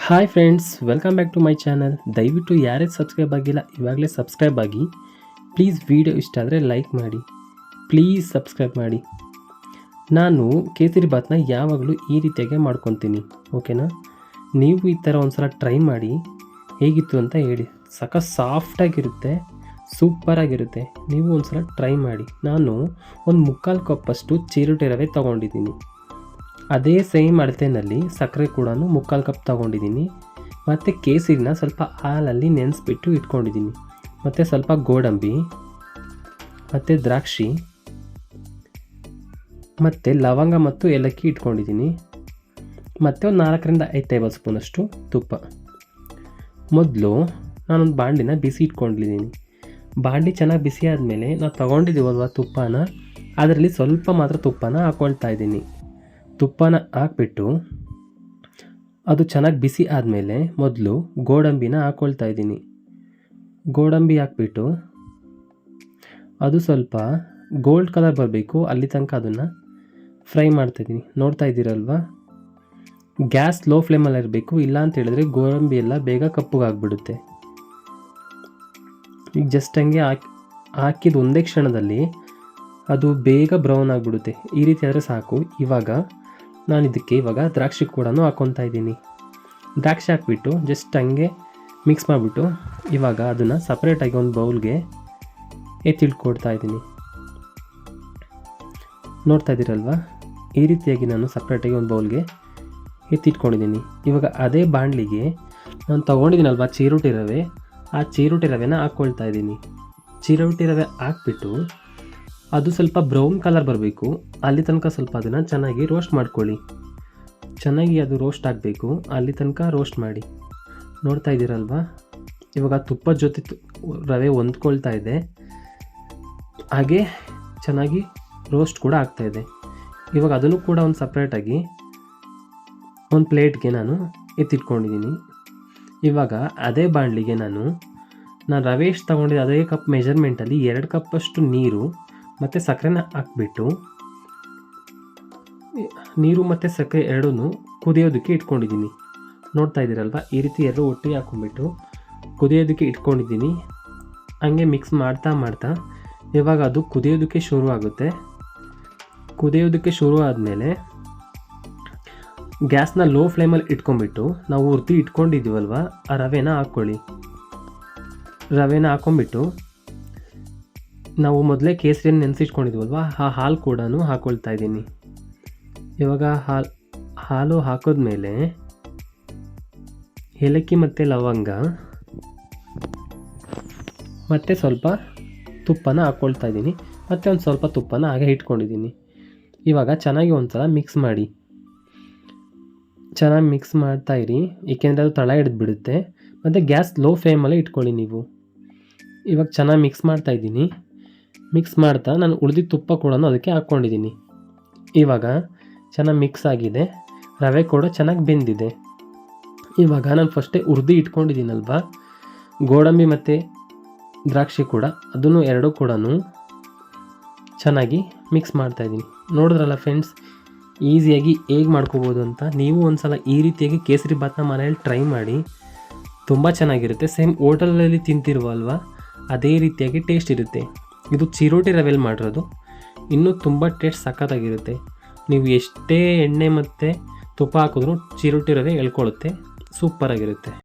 Hi friends welcome back to my channel ದಯವಿಟ್ಟು ಯಾರೇ subscribe ಆಗಿಲ್ಲ, ಇವಾಗಲೇ ಸಬ್ಸ್ಕ್ರೈಬ್ ಆಗಿ. ಪ್ಲೀಸ್ ವಿಡಿಯೋ ಇಷ್ಟ ಆದರೆ ಲೈಕ್ ಮಾಡಿ. ಪ್ಲೀಸ್ ಸಬ್ಸ್ಕ್ರೈಬ್ ಮಾಡಿ. ನಾನು ಕೇಸರಿ ಬಾತ್ನ ಯಾವಾಗಲೂ ಈ ರೀತಿಯಾಗೆ ಮಾಡ್ಕೊತೀನಿ ಓಕೆನಾ ನೀವು ಈ ಥರ ಒಂದು ಸಲ ಟ್ರೈ ಮಾಡಿ, ಹೇಗಿತ್ತು ಅಂತ ಹೇಳಿ. ಸಖ ಸಾಫ್ಟಾಗಿರುತ್ತೆ ಸೂಪರಾಗಿರುತ್ತೆ ನೀವು ಒಂದು ಸಲ ಟ್ರೈ ಮಾಡಿ. ನಾನು ಒಂದು ಮುಕ್ಕಾಲು ಕಪ್ಪಷ್ಟು ಚಿರುಟೆ ರವೆ ತೊಗೊಂಡಿದ್ದೀನಿ. ಅದೇ ಸೇಮ್ ಅಳತೆನಲ್ಲಿ ಸಕ್ಕರೆ ಕೂಡ ಮುಕ್ಕಾಲು ಕಪ್ ತಗೊಂಡಿದ್ದೀನಿ. ಮತ್ತು ಕೇಸರಿನ ಸ್ವಲ್ಪ ಹಾಲಲ್ಲಿ ನೆನೆಸ್ಬಿಟ್ಟು ಇಟ್ಕೊಂಡಿದ್ದೀನಿ. ಮತ್ತು ಸ್ವಲ್ಪ ಗೋಡಂಬಿ, ಮತ್ತು ದ್ರಾಕ್ಷಿ, ಮತ್ತು ಲವಂಗ ಮತ್ತು ಏಲಕ್ಕಿ ಇಟ್ಕೊಂಡಿದ್ದೀನಿ. ಮತ್ತು ಒಂದು ನಾಲ್ಕರಿಂದ ಐದು ಟೇಬಲ್ ಸ್ಪೂನಷ್ಟು ತುಪ್ಪ. ಮೊದಲು ನಾನೊಂದು ಬಾಂಡಿನ ಬಿಸಿ ಇಟ್ಕೊಂಡಿದ್ದೀನಿ. ಬಾಂಡಿ ಚೆನ್ನಾಗಿ ಬಿಸಿ ಆದಮೇಲೆ ನಾವು ತೊಗೊಂಡಿದ್ದೀವಲ್ವ ತುಪ್ಪನ, ಅದರಲ್ಲಿ ಸ್ವಲ್ಪ ಮಾತ್ರ ತುಪ್ಪನ ಹಾಕ್ಕೊಳ್ತಾ ಇದ್ದೀನಿ. ತುಪ್ಪನ ಹಾಕ್ಬಿಟ್ಟು ಅದು ಚೆನ್ನಾಗಿ ಬಿಸಿ ಆದಮೇಲೆ ಮೊದಲು ಗೋಡಂಬಿನ ಹಾಕ್ಕೊಳ್ತಾ ಇದ್ದೀನಿ. ಗೋಡಂಬಿ ಹಾಕ್ಬಿಟ್ಟು ಅದು ಸ್ವಲ್ಪ ಗೋಲ್ಡ್ ಕಲರ್ ಬರಬೇಕು, ಅಲ್ಲಿ ತನಕ ಅದನ್ನು ಫ್ರೈ ಮಾಡ್ತಾಯಿದ್ದೀನಿ ನೋಡ್ತಾ ಇದ್ದೀರಲ್ವಾ? ಗ್ಯಾಸ್ ಲೋ ಫ್ಲೇಮಲ್ಲಿ ಇರಬೇಕು, ಇಲ್ಲ ಅಂತ ಹೇಳಿದ್ರೆ ಗೋಡಂಬಿ ಎಲ್ಲ ಬೇಗ ಕಪ್ಪಗಾಗ್ಬಿಡುತ್ತೆ ಈಗ ಜಸ್ಟ್ ಹಂಗೆ ಹಾಕಿ, ಹಾಕಿದ ಒಂದೇ ಕ್ಷಣದಲ್ಲಿ ಅದು ಬೇಗ ಬ್ರೌನ್ ಆಗಿಬಿಡುತ್ತೆ. ಈ ರೀತಿ ಆದರೆ ಸಾಕು. ಇವಾಗ ನಾನು ಇದಕ್ಕೆ ಇವಾಗ ದ್ರಾಕ್ಷಿ ಕೂಡ ಹಾಕ್ಕೊತಾ ಇದ್ದೀನಿ. ದ್ರಾಕ್ಷಿ ಹಾಕ್ಬಿಟ್ಟು ಜಸ್ಟ್ ಹಂಗೆ ಮಿಕ್ಸ್ ಮಾಡಿಬಿಟ್ಟು ಇವಾಗ ಅದನ್ನು ಸಪ್ರೇಟಾಗಿ ಒಂದು ಬೌಲ್ಗೆ ಎತ್ತಿಳ್ಕೊಡ್ತಾ ಇದ್ದೀನಿ. ನೋಡ್ತಾ ಇದ್ದೀರಲ್ವ? ಈ ರೀತಿಯಾಗಿ ನಾನು ಸಪ್ರೇಟಾಗಿ ಒಂದು ಬೌಲ್ಗೆ ಎತ್ತಿಟ್ಕೊಂಡಿದ್ದೀನಿ. ಇವಾಗ ಅದೇ ಬಾಣಲಿಗೆ ನಾನು ತೊಗೊಂಡಿದ್ದೀನಲ್ವ ಚೀರುಟಿ ರವೆ? ಆ ಚೀರುಟಿ ರವೆನ ಹಾಕ್ಕೊಳ್ತಾ ಇದ್ದೀನಿ. ಚೀರುಟಿ ರವೆ ಹಾಕ್ಬಿಟ್ಟು ಅದು ಸ್ವಲ್ಪ ಬ್ರೌನ್ ಕಲರ್ ಬರಬೇಕು. ಅಲ್ಲಿ ತನಕ ಸ್ವಲ್ಪ ಅದನ್ನು ಚೆನ್ನಾಗಿ ರೋಸ್ಟ್ ಮಾಡ್ಕೊಳ್ಳಿ. ಚೆನ್ನಾಗಿ ಅದು ರೋಸ್ಟ್ ಆಗಬೇಕು. ಅಲ್ಲಿ ತನಕ ರೋಸ್ಟ್ ಮಾಡಿ. ನೋಡ್ತಾ ಇದ್ದೀರಲ್ವಾ? ಇವಾಗ ತುಪ್ಪದ ಜೊತೆ ರವೆ ಹೊಂದ್ಕೊಳ್ತಾ ಇದೆ. ಹಾಗೆ ಚೆನ್ನಾಗಿ ರೋಸ್ಟ್ ಕೂಡ ಆಗ್ತಾ ಇದೆ. ಇವಾಗ ಅದನ್ನು ಕೂಡ ಒಂದು ಸಪ್ರೇಟಾಗಿ ಒಂದು ಪ್ಲೇಟ್ಗೆ ನಾನು ಎತ್ತಿಟ್ಕೊಂಡಿದ್ದೀನಿ. ಇವಾಗ ಅದೇ ಬಾಣಲಿಗೆ ನಾನು ನಾನು ರವೆ ಎಷ್ಟು ತೊಗೊಂಡಿದ್ದೆ, ಅದೇ ಕಪ್ ಮೆಜರ್ಮೆಂಟಲ್ಲಿ ಎರಡು ಕಪ್ಪಷ್ಟು ನೀರು ಮತ್ತು ಸಕ್ಕರೆನ ಹಾಕ್ಬಿಟ್ಟು ನೀರು ಮತ್ತು ಸಕ್ಕರೆ ಎರಡೂ ಕುದಿಯೋದಕ್ಕೆ ಇಟ್ಕೊಂಡಿದ್ದೀನಿ. ನೋಡ್ತಾ ಇದ್ದೀರಲ್ವ? ಈ ರೀತಿ ಎರಡು ಒಟ್ಟಿಗೆ ಹಾಕ್ಕೊಂಡ್ಬಿಟ್ಟು ಕುದಿಯೋದಕ್ಕೆ ಇಟ್ಕೊಂಡಿದ್ದೀನಿ. ಹಂಗೆ ಮಿಕ್ಸ್ ಮಾಡ್ತಾ ಮಾಡ್ತಾ ಇವಾಗ ಅದು ಕುದಿಯೋದಕ್ಕೆ ಶುರು ಆಗುತ್ತೆ ಕುದಿಯೋದಕ್ಕೆ ಶುರು ಆದಮೇಲೆ ಗ್ಯಾಸ್ನ ಲೋ ಫ್ಲೇಮಲ್ಲಿ ಇಟ್ಕೊಂಡ್ಬಿಟ್ಟು ನಾವು ಉರ್ತಿ ಇಟ್ಕೊಂಡಿದ್ದೀವಲ್ವ? ಆ ರವೆನ ಹಾಕ್ಕೊಳ್ಳಿ. ರವೆನ ಹಾಕ್ಕೊಂಬಿಟ್ಟು ನಾವು ಮೊದಲೇ ಕೇಸರಿಯನ್ನು ನೆನೆಸಿಟ್ಕೊಂಡಿದ್ವಲ್ವ? ಆ ಹಾಲು ಕೂಡ ಹಾಕ್ಕೊಳ್ತಾ ಇದ್ದೀನಿ. ಇವಾಗ ಹಾಲು ಹಾಲು ಹಾಕಿದ್ಮೇಲೆ ಏಲಕ್ಕಿ ಮತ್ತು ಲವಂಗ, ಮತ್ತು ಸ್ವಲ್ಪ ತುಪ್ಪನ ಹಾಕ್ಕೊಳ್ತಾ ಇದ್ದೀನಿ. ಮತ್ತು ಒಂದು ಸ್ವಲ್ಪ ತುಪ್ಪನ ಹಾಗೆ ಇಟ್ಕೊಂಡಿದ್ದೀನಿ. ಇವಾಗ ಚೆನ್ನಾಗಿ ಒಂದ್ಸಲ ಮಿಕ್ಸ್ ಮಾಡಿ. ಚೆನ್ನಾಗಿ ಮಿಕ್ಸ್ ಮಾಡ್ತಾ ಇರಿ. ಏಕೆಂದರೆ ಅದು ತಳ ಹಿಡಿದು ಬಿಡುತ್ತೆ ಮತ್ತು ಗ್ಯಾಸ್ ಲೋ ಫ್ಲೇಮಲ್ಲೇ ಇಟ್ಕೊಳ್ಳಿ ನೀವು. ಇವಾಗ ಚೆನ್ನಾಗಿ ಮಿಕ್ಸ್ ಮಾಡ್ತಾ ಇದ್ದೀನಿ. ಮಿಕ್ಸ್ ಮಾಡ್ತಾ ನಾನು ಉಳಿದಿದ್ದ ತುಪ್ಪ ಕೂಡ ಅದಕ್ಕೆ ಹಾಕ್ಕೊಂಡಿದ್ದೀನಿ. ಇವಾಗ ಚೆನ್ನಾಗಿ ಮಿಕ್ಸ್ ಆಗಿದೆ. ರವೆ ಕೂಡ ಚೆನ್ನಾಗಿ ಬೆಂದಿದೆ. ಇವಾಗ ನಾನು ಫಸ್ಟೇ ಹುರಿದು ಇಟ್ಕೊಂಡಿದ್ದೀನಲ್ವ? ಗೋಡಂಬಿ ಮತ್ತು ದ್ರಾಕ್ಷಿ ಕೂಡ ಅದನ್ನು ಎರಡೂ ಕೂಡ ಚೆನ್ನಾಗಿ ಮಿಕ್ಸ್ ಮಾಡ್ತಾಯಿದ್ದೀನಿ ನೋಡಿದ್ರಲ್ಲ ಫ್ರೆಂಡ್ಸ್ ಈಸಿಯಾಗಿ ಹೇಗೆ ಮಾಡ್ಕೋಬೋದು ಅಂತ ನೀವು ಒಂದ್ಸಲ ಈ ರೀತಿಯಾಗಿ ಕೇಸರಿ ಬಾತ್ನ ಮನೆಯಲ್ಲಿ ಟ್ರೈ ಮಾಡಿ, ತುಂಬ ಚೆನ್ನಾಗಿರುತ್ತೆ. ಸೇಮ್ ಹೋಟೆಲಲ್ಲಿ ತಿಂತಿರುವಲ್ವ, ಅದೇ ರೀತಿಯಾಗಿ ಟೇಸ್ಟ್ ಇರುತ್ತೆ. ಇದು ಚಿರೋಟಿ ರವೆಲ್ ಮಾಡಿರೋದು. ಇನ್ನೂ ತುಂಬ ಟೇಸ್ಟ್ ಸಖತ್ತಾಗಿರುತ್ತೆ. ನೀವು ಎಷ್ಟೇ ಎಣ್ಣೆ ಮತ್ತು ತುಪ್ಪ ಹಾಕಿದ್ರೂ ಚಿರೋಟಿ ರವೆ ಎಳ್ಕೊಳ್ಳುತ್ತೆ. ಸೂಪರಾಗಿರುತ್ತೆ